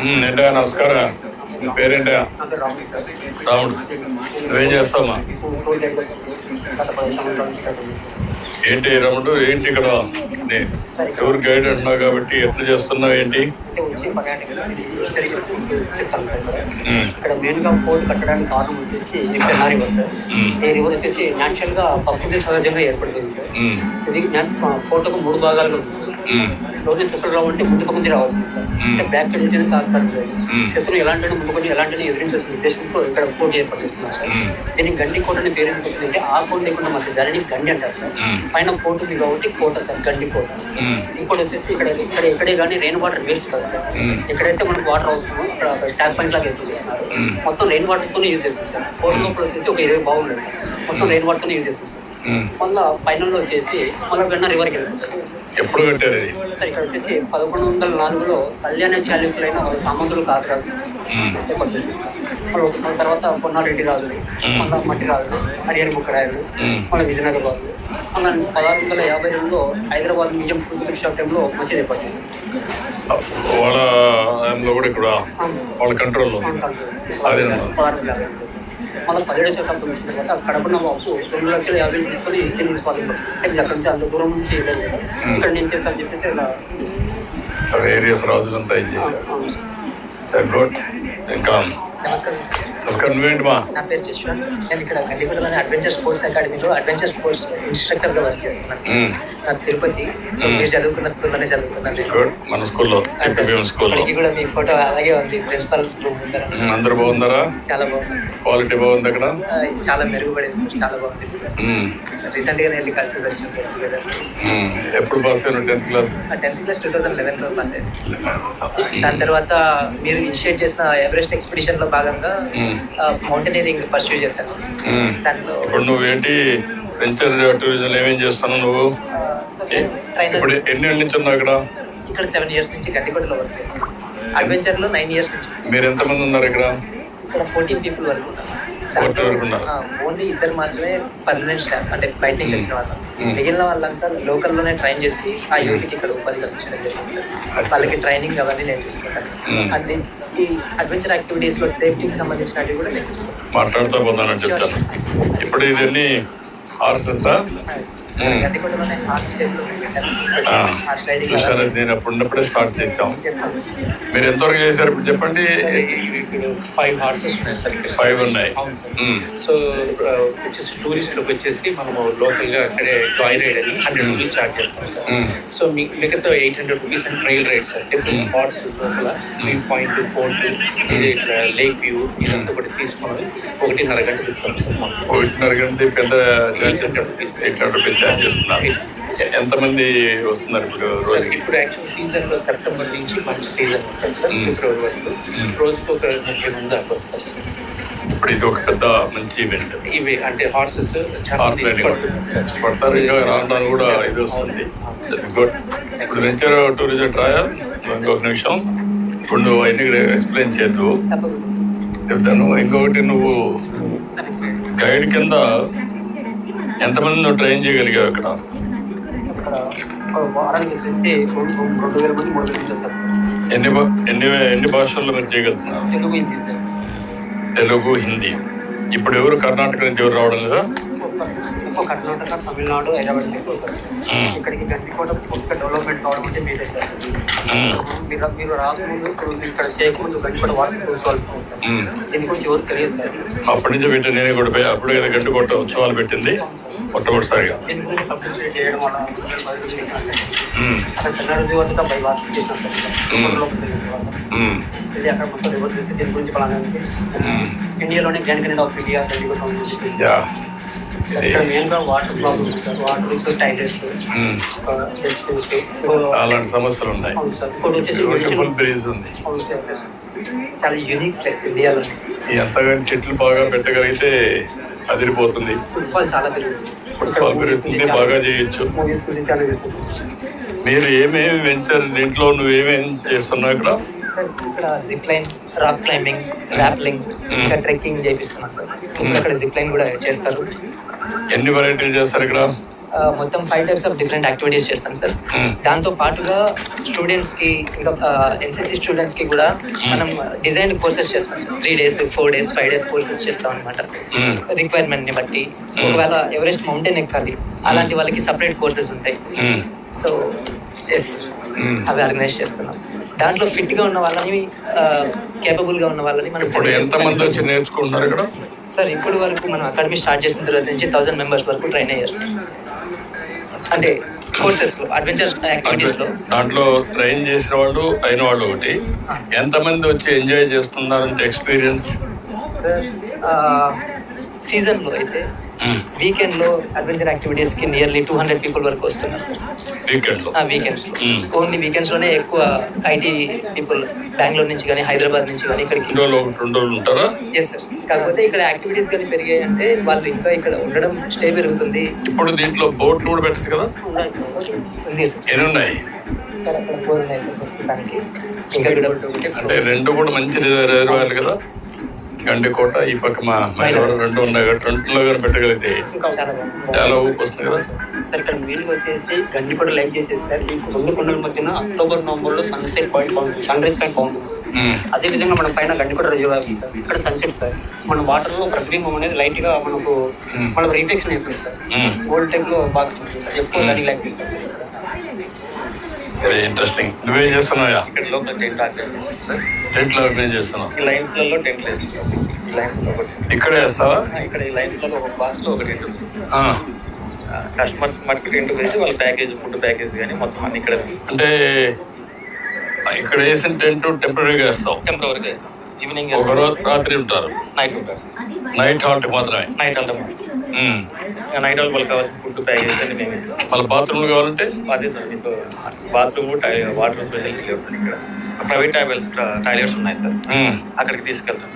ఏంటా నమస్కారం. నీ పేరేంటా రాముడు. నువ్వేం పనిచేస్తున్నాను. ఏంటి రాముడు ఏంటి ఇక్కడ? టూర్ గైడ్ అంటున్నావు కాబట్టి ఎట్లా చేస్తున్నావు ఏంటి? ఇక్కడ. ఉమ్, ఇక్కడ మెయిన్గా పోర్ట్ కట్టడానికి కారణం వచ్చేసి పెన్నా రివర్ సార్ ఉమ్, ఈ రివర్ వచ్చేసి న్యాచురల్గా ప్రకృతి సహజంగా ఏర్పడిపోయింది సార్ ఇది పోర్టుకు మూడు భాగాలుగా ఉంది సార్ ఉమ్, రోజు శత్రులు రావాలంటే ముందు పక్కన రావాల్సింది సార్. అంటే బ్యాక్ సైడ్ నుంచి కాస్తారు మ్మ్. శత్రులు ఎలాంటి ముందు కొంచెం ఎలాంటి ఎదిరించాల్సిన ఉద్దేశంతో ఇక్కడ పోటీ ఏర్పాటు చేస్తున్నారు సార్. దీనికి గండి కోట అనే పేరు వచ్చిందంటే ఆ కోట లేకుండా మధ్య దానిని గండి అంటారు సార్. పైన కోట ఉంది కాబట్టి కోట సార్ గండి కోట. ఇంకోటి వచ్చేసి ఇక్కడ ఇక్కడ ఎక్కడే కానీ రెయిన్ వాటర్ వేస్ట్ కాదు సార్. ఎక్కడైతే మనకు వాటర్ అవసరమో అక్కడ ట్యాప్ పాయింట్ లాగా మ్మ్. మొత్తం రెయిన్ వాటర్ తోనే యూజ్ చేస్తాం సార్. కోట లోపల వచ్చేసి ఒక ఇరవై బాగుంది సార్. మొత్తం రెయిన్ వాటర్ తోనే యూజ్ చేస్తాం సార్. మళ్ళీ పైన వచ్చేసి మళ్ళీ వెన్న రివర్కి వెళ్ళిపోతుంది ఎప్పుడు కట్టారు సార్ ఇక్కడ వచ్చేసి పదకొండు వందల నాలుగులో కళ్యాణ చాళుక్యులైన సామంతులు కాకరాజు చేశారు సార్. మళ్ళీ తర్వాత పొన్నారెడ్డి రాజులు మ్మ్. మళ్ళీ మట్టి రాజులు హరిహర ముక్కరాయలు ఉమ్, మళ్ళీ విజయనగర రాజులు మళ్ళీ పదహారు వందల యాభై రెండులో హైదరాబాద్ మ్యూజియం కుతుబ్ షా టైంలో మసీద్ చేశారు. వాళ్ళ కూడా ఇక్కడ వాళ్ళ కంట్రోల్లో అదే మళ్ళీ పదిహేడు శతాబ్దం వచ్చిన తర్వాత కడప నవాబు రెండు లక్షల యాభై తీసుకొని స్వాధీనపరుచుకున్నారు అంటే అక్కడి నుంచి అంత దూరం నుంచి. ఇక్కడ నేను చేస్తాను చెప్పేసి ఇలా వేరియస్ రాజులంతా ఇది చేశారు? ఇంకా నమస్కారం. నా పేరు జశ్వంత్ నేను ఇక్కడ గల్లీగూడలోని అడ్వెంచర్ స్పోర్ట్స్ అకాడమీలో అడ్వెంచర్ స్పోర్ట్స్ ఇన్స్ట్రక్టర్గా వర్క్ చేస్తున్నాను సార్. నా తిరుపతి సో. మీరు చదువుకున్న స్కూల్లోనే చదువుకున్నాను నేను. మన స్కూల్లో స్కూల్లో కూడా మీ ఫోటో అలాగే ఉంది ప్రిన్సిపల్. అందరు బాగుందరా చాలా బాగుంది. క్వాలిటీ బాగుంది అక్కడ చాలా మెరుగుపడింది సార్ చాలా బాగుంది రీసెంట్గా వెళ్ళి కలిసి వచ్చాను. ఎప్పుడు పాస్ అయిన tenth class tenth class two thousand లెవెన్లో pass అయ్యింది. దాని తర్వాత మీరు ఇనిషియేట్ చేసిన ఎవరెస్ట్ ఎక్స్పిడిషన్లో భాగంగా. మౌంటైనరింగ్ పర్సూ చేశాను. దాంట్లో ఇప్పుడు నువ్వేంటి వెంచర్ టూరిజం ఏమేం చేస్తున్నావు నువ్వు? ఇప్పుడు ఎన్ని ఏళ్ళ నుంచి ఉన్నావు ఇక్కడ? ఇక్కడ సెవెన్ ఇయర్స్ నుంచి గడ్డికోటలో వర్క్ చేస్తాను. అడ్వెంచర్లో నైన్ ఇయర్స్ నుంచి. మీరు ఎంతమంది ఉన్నారు ఇక్కడ? ఇక్కడ ఫోర్టీన్ పీపుల్ వరకు ఉన్నారు సార్. 14 వరకు ఉన్నారు. ఓన్లీ ఇద్దరు మాత్రమే పర్మనెంట్ స్టాఫ్ అంటే బయట నుంచి వచ్చిన వాళ్ళు. మిగిలిన వాళ్ళంతా లోకల్లోనే ట్రైన్ చేసి ఆ యూత్కి ఇక్కడ ఉపాధి కల్పించడం జరిగింది సార్. వాళ్ళకి ట్రైనింగ్ అవన్నీ నేర్పిస్తుంటాను. అది ఈ అడ్వెంచర్ యాక్టివిటీస్లో సేఫ్టీకి సంబంధించినవి కూడా నేర్పిస్తాను మాట్లాడుతూ పోతానని చెప్తాను. ఇప్పుడు ఇవన్నీ ఆర్ఎస్ఎస్ నేను అప్పుడు ఉన్నప్పుడే స్టార్ట్ చేసాం మీరు ఎంతవరకు చేశారు ఇప్పుడు చెప్పండి? ఫైవ్ హార్సెస్ ఉన్నాయి సార్ ఫైవ్ ఉన్నాయి. సో వచ్చేసి టూరిస్ట్లకు వచ్చేసి మనము లోకల్గా అక్కడే జాయ్ రైడ్ అని హండ్రెడ్ రూపీస్ చార్జ్ చేస్తాం సార్. సో మీ మిగతా eight hundred rupees and trail ride sir different spots లోపల వ్యూ పాయింట్ ఫోర్ట్ ఇది ఇక్కడ లేక్ వ్యూ ఇదంతా కూడా తీసుకొని ఒకటిన్నర గంట తిప్పుతాం సార్. ఒకటిన్నర గంట పెద్ద చేశారు ఎయిట్ హండ్రెడ్ రూపీస్ ఛార్జ్ చేస్తున్నారు. ఎంతమంది వస్తున్నారు ఇప్పుడు రోజుకి? ఇప్పుడు యాక్చువల్ సీజన్లో సెప్టెంబర్ నుంచి మంచి సీజన్ ఉంటుంది సార్. ఫిబ్రవరి వరకు. రోజుకి ఒక ముప్పై మంది దాకా వస్తారు సార్. ఇప్పుడు ఇది ఒక పెద్ద మంచి ఈవెంట్ ఇవి అంటే హార్సెస్ హార్స్ రైడింగ్ ఇష్టపడతారు ఇంకా రాను కూడా ఇది వస్తుంది. గుడ్ ఇప్పుడు వెంచర్ టూరిజం ట్రయల్ ఇంకొక నిమిషం. ఇప్పుడు నువ్వు అన్ని ఎక్స్ప్లెయిన్ సార్. చెప్తాను. ఇంకొకటి నువ్వు. గైడ్ కింద ఎంతమంది నువ్వు ట్రైన్ చేయగలిగావు ఇక్కడ ఎన్ని ఎన్ని ఎన్ని భాషల్లో మీరు చేయగలుగుతున్నారు? తెలుగు హిందీ. ఇప్పుడు ఎవరు కర్ణాటక నుంచి ఎవరు రావడం లేదా? ఎక్కువ కర్ణాటక తమిళనాడు హైదరాబాద్ నుంచి వస్తారు సార్ మ్మ్. ఇక్కడికి గండికోట కొత్త డెవలప్మెంట్ కావడం అంటే మీరే సార్ మ్మ్. మీరు మీరు రాకముందు ఇప్పుడు ఇక్కడ చేయకముందు గండికోట వార్షిక ఉత్సవాలు పెట్టారు సార్ మ్మ్. దీని గురించి ఎవరు తెలియదు సార్ అప్పటి నుంచి పెట్టి నేను కూడా పోయి అప్పుడు కదా గంట కొట్ట ఉత్సవాలు పెట్టింది మొట్టమొదటిసారిగా దీని గురించి పబ్లిసిటీ చేయడం వల్ల పబ్లిసిటీ చేసినా సార్ మ్మ్. అక్కడ కన్నడ వద్ద పై వార్త చేసిన సార్ మ్మ్. లోపలికి వెళ్ళిన తర్వాత. మ్మ్. వెళ్ళి అక్కడ మొత్తం రివర్స్ చేసి దీని గురించి పలానా మ్మ్. ఇండియాలోనే గ్రాండ్ కెనడా ఆఫ్ ఇండియా మ్మ్. అలాంటి సమస్యలు ఉన్నాయి. బ్యూటిఫుల్ బ్రీజ్ ఉంది. అవును సార్ చాలా యూనిక్ ప్లేస్ ఇండియాలో ఈ ఎంతగాని చెట్లు బాగా పెట్టగలిగితే అదిరిపోతుంది. ఫుట్బాల్ చాలా పెరుగుతుంది ఫుట్బాల్ పెరుగుతుంది బాగా చేయొచ్చు. మీరు ఏమేమి వెంచర్ దీంట్లో నువ్వేమేం చేస్తున్నావు ఇక్కడ? ఇక్కడ zip line rock climbing rappelling ఇంకా ట్రెక్కింగ్ చేపిస్తున్నాం సార్. అక్కడ జిప్ లైన్ కూడా చేస్తారు. ఎన్ని వెరైటీలు చేస్తారు ఇక్కడ? మొత్తం five types of different activities చేస్తాం సార్. Hmm. దాంతో పాటుగా స్టూడెంట్స్కి ఇంకా ఎన్సీసీ స్టూడెంట్స్కి కూడా మనం డిజైన్ కోర్సెస్ చేస్తాం sir. Three days four days five days courses చేస్తాం అనమాట. రిక్వైర్మెంట్ని బట్టి. ఒకవేళ ఎవరెస్ట్ మౌంటైన్ ఎక్కాలి అలాంటి వాళ్ళకి సపరేట్ కోర్సెస్ ఉంటాయి. So yes. అవి ఆర్గనైజ్ చేస్తున్నాం. దాంట్లో ఫిట్గా ఉన్న వాళ్ళని కేపబుల్గా ఉన్న వాళ్ళని మనం ఇప్పుడు select ఎంత మంది వచ్చి నేర్చుకుంటున్నారు ఇక్కడ? సార్ ఇప్పటి వరకు మనం అకాడమీ స్టార్ట్ చేసిన తర్వాత నుంచి థౌసండ్ మెంబర్స్ వరకు ట్రైన్ అయ్యారు సార్. అంటే కోర్సెస్లో అడ్వెంచర్ యాక్టివిటీస్లో. దాంట్లో ట్రైన్ చేసిన వాళ్ళు అయిన వాళ్ళు ఒకటి. ఎంతమంది వచ్చి ఎంజాయ్ చేస్తున్నారంటే ఎక్స్పీరియన్స్? సార్ సీజన్లో అయితే వీకెండ్లో అడ్వెంచర్ యాక్టివిటీస్కి నియర్లీ టూ హండ్రెడ్ పీపుల్ వరకు వస్తున్నారు సార్ వీకెండ్లో? ఆ వీకెండ్స్లో. Hmm. ఓన్లీ వీకెండ్స్లోనే ఎక్కువ ఐటీ పీపుల్ బెంగళూరు నుంచి కానీ హైదరాబాద్ నుంచి కానీ ఇక్కడికి ఉంటారా? ఎస్ సార్ కాకపోతే ఇక్కడ యాక్టివిటీస్ కానీ పెరిగాయి అంటే వాళ్ళు ఇంకా ఇక్కడ ఉండడం స్టే పెరుగుతుంది. ఇప్పుడు దీంట్లో బోట్లు కూడా పెట్టచ్చు కదా? ఎన్ని ఉన్నాయి? ఇంకా అంటే రెండు కూడా మంచి రిజర్వాయర్లు కదా? గండికోట ఈ పక్క మా మైలవరం రెండు ఉన్నాయి కదా రెండులో కానీ పెట్టగలిగితే చాలా ఊపు వస్తుంది కదా సార్ ఇక్కడ మెయిన్ వచ్చేసి గండికోట లైట్ చేసేది సార్ ఈ రెండు కొండల మధ్యన అక్టోబర్ నవంబర్లో సన్సెట్ పాయింట్ బాగుంటుంది సన్ రైజ్ పాయింట్ బాగుంటుంది. అదే విధంగా మన పైన గండికోట రిజర్వ్ సార్ ఇక్కడ సన్సెట్ సార్ మన వాటర్లో ప్రతిబింబం అనేది లైట్గా మనకు Hmm. మన రిఫ్లెక్షన్ అవుతుంది సార్. గోల్డ్ టైప్లో బాగా ఎక్కువ. దానికి లైట్ చేస్తారు సార్. వెరీ ఇంట్రెస్టింగ్ నువ్వేం చేస్తున్నాయా ఇక్కడ టెంట్ టెంట్లో ఏం చేస్తున్నావు. ఈ ఈ లైన్స్లో ఒకటి ఇక్కడే వేస్తావా? ఇక్కడ ఈ లైన్స్లలో ఒక బాక్స్లో ఒక టెంట్. కస్టమర్స్ మటుకు టెంట్ వేసి వాళ్ళ ప్యాకేజ్ ఫుడ్ ప్యాకేజ్ కానీ మొత్తం అన్ని ఇక్కడ అంటే ఇక్కడ వేసిన టెంట్ టెంపరీగా వేస్తావు. టెంపరీగా వేస్తాం. ఈవినింగ్ ఒక రోజు రాత్రి ఉంటారు. నైట్ ఉంటారు. నైట్ హాల్ట్ మాత్రమే. నైట్ మ్మ్. నైట్ వాళ్ళు వాళ్ళకి కావాల్సిన ఫుడ్ ప్యాకేజ్ అన్ని మేము. ఇస్తాం మళ్ళీ బాత్రూమ్లు కావాలంటే? అదే సార్ మీకు బాత్రూమ్ వాటర్ ఫెసిలిటీస్ లేవు సార్ ఇక్కడ. ప్రైవేట్ టాయిలెట్స్ టాయిలెట్స్ ఉన్నాయి సార్. అక్కడికి తీసుకెళ్తాం.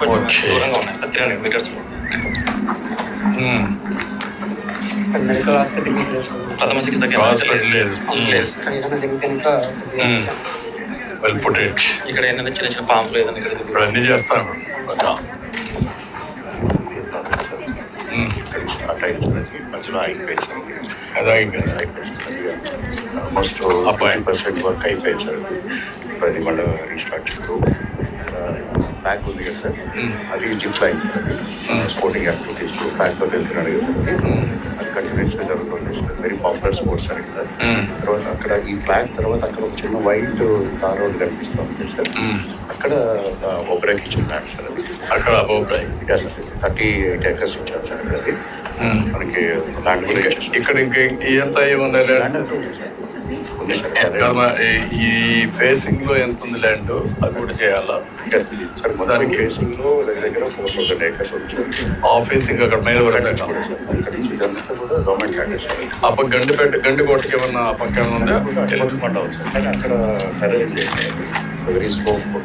కొంచెం. దూరంగా ఉన్నాయి సార్ త్రీ హండ్రెడ్ మీటర్స్ ప్రథమ చికిత్స. ఇక్కడ ఏంటంటే చిన్న చిన్న పాంపులు ఏదైనా అన్ని చేస్తాను. మధ్యలో అయిపోయింది అది అయిపోయింది ఆల్మోస్ట్ Appoint. పర్సెంట్ వర్క్ అయిపోయింది సార్ అది మళ్ళీ రీస్టార్ట్ ప్యాక్ ఉంది కదా సార్ అది జిప్ లైన్ సార్ అది స్పోర్టింగ్ యాక్టివిటీస్ ప్యాక్తో వెళ్తున్నాడు కదా సార్ అది. కంటిన్యూస్గా జరుగుతుంది sir very popular sports sir ఇక్కడ తర్వాత అక్కడ ఈ ప్యాక్ తర్వాత అక్కడ ఒక చిన్న వైట్ తార్ రోడ్ కనిపిస్తూ ఉంది సార్ అక్కడ ఒబ్రా కిచెన్ ల్యాండ్ సార్ అది అక్కడ అభిప్రాయం థర్టీ ఎయిట్ ఎకర్స్ ఇచ్చారు సార్ ఇక్కడ అది మనకి ఇచ్చేసారు. ఇక్కడ ఇంక ఎంత మా- ఈ- ఫేసింగ్లో ఎంత ఉంది ల్యాండ్? అది కూడా చేయాలా? మొత్తానికి కేసింగ్లో దగ్గర దగ్గర ఫోర్ థౌసండ్ ఏకర్స్ వచ్చాయి ఆఫీసింగ్ అక్కడ కూడా గవర్నమెంట్ ఆ పక్క గండిపేట గండికోటకి ఏమన్నా ఆ పక్క ఏమన్నా ఉందా? తెలుగు పంట అక్కడ వెరీ స్కోప్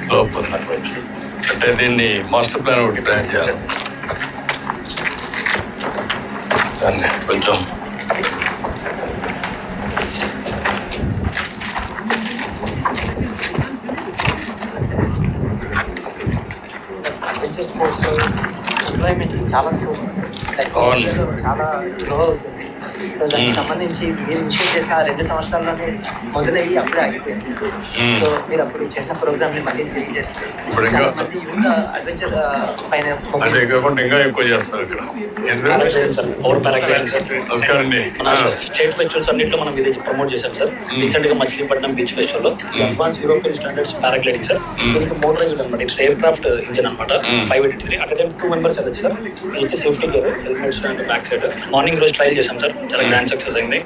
స్లోప్ ఉంది అంటే దీన్ని మాస్టర్ ప్లాన్ ఒకటి ప్లాన్ చేయాలి. దాన్ని కొంచెం స్పోర్ట్స్లో చాలా స్కోప్ చాలా గ్రో అవుతుంది. సో దానికి. సంబంధించి మీరు ఇనిషియేట్ చేసిన ఆ రెండు సంవత్సరాల్లోనే మొదలయ్యి అప్పుడే ఆగిపోయింది. సో మీరు అప్పుడు చేసిన ప్రోగ్రామ్ని మళ్ళీ తిరిగి చేస్తే ఇప్పుడు ఇంకా- చాలా మంది యువత అడ్వెంచర్ పైన అదే కాకుండా ఇంకా ఎక్కువ చేస్తారు ఇక్కడ. స్టేట్ ఫెస్టివల్స్ అన్నింటిలో మనం ఇది ప్రమోట్ చేశాం సార్. రీసెంట్గా Machilipatnam beach ఫెస్టివల్లో advance European standards paragliding sir. దీనికి మోటరైజ్ అనమాట ఇట్స్ ఎయిర్ క్రాఫ్ట్ ఇంజిన్ అనమాట. ఫైవ్ ఎయిటీ త్రీ అక్కడ టూ మెంబర్స్ వెళ్ళచ్చు సార్. ఇది safety gear and back side morning రోజు ట్రైల్ చేశాం సార్. చాలా గ్రాండ్ సక్సెస్ అయింది.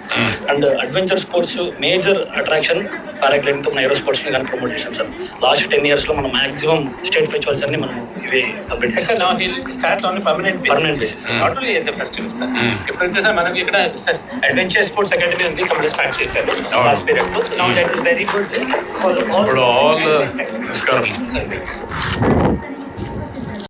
And adventure sports major attraction పారాగ్లైడింగ్తో మన ఏరో స్పోర్ట్స్ని కానీ ప్రమోట్ చేశాం సార్. లాస్ట్ టెన్ ఇయర్స్లో మనం మాక్సిమం స్టేట్ ఫెస్టివల్స్ అన్ని మనం ఇవి పర్మనెంట్. నాట్ ఓన్లీ చేసే ఫెస్టివల్ సార్. ఎప్పుడైతే సార్ మనకి ఇక్కడ అడ్వెంచర్ స్పోర్ట్స్ అకాడమీ ఉంది కంప్లీట్ స్టార్ట్ చేశారు. అవును. Last period now that is very good ఇప్పుడు ఆల్ నమస్కారం